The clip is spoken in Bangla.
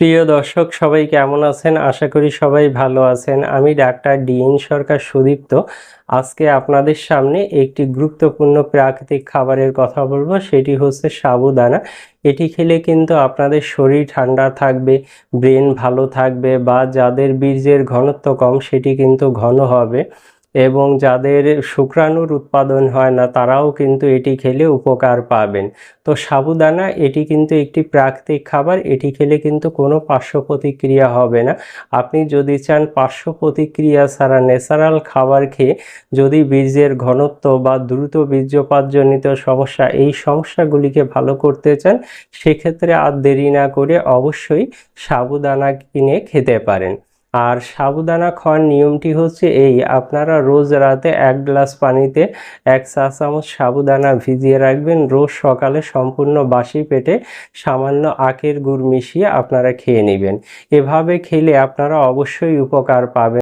প্রিয় দর্শক, সবাই কেমন আছেন? আশা করি সবাই ভালো আছেন। আমি ডাক্তার ডিএন সরকার সুদীপ্ত। আজকে আপনাদের সামনে একটি গুরুত্বপূর্ণ প্রাকৃতিক খাবারের কথা বলব, সেটি হচ্ছে সাবুদানা। এটি খেলে কিন্তু আপনাদের শরীর ঠান্ডা থাকবে, ব্রেন ভালো থাকবে বা যাদের বীর্যের ঘনত্ব কম, সেটি কিন্তু ঘন হবে। এবং যাদের শুক্রাণুর উৎপাদন হয় না, তারাও কিন্তু এটি খেলে উপকার পাবেন। তো সাবুদানা, এটি কিন্তু একটি প্রাকৃতিক খাবার, এটি খেলে কিন্তু কোনো পার্শ্ব প্রতিক্রিয়া হবে না। আপনি যদি চান পার্শ্ব প্রতিক্রিয়া ছাড়া ন্যাচারাল খাবার খেয়ে যদি বীর্যের ঘনত্ব বা দ্রুত বীর্যপাতজনিত সমস্যা, এই সমস্যাগুলিকে ভালো করতে চান, সেক্ষেত্রে আর দেরি না করে অবশ্যই সাবুদানা কিনে খেতে পারেন। আর সাবুদানা খাওয়ার নিয়মটি হচ্ছে এই, আপনারা রোজ রাতে এক গ্লাস পানিতে এক চা চামচ সাবুদানা ভিজিয়ে রাখবেন। রোজ সকালে সম্পূর্ণ বাসি পেটে সামান্য আখের গুড় মিশিয়ে আপনারা খেয়ে নেবেন। এভাবে খেলে আপনারা অবশ্যই উপকার পাবেন।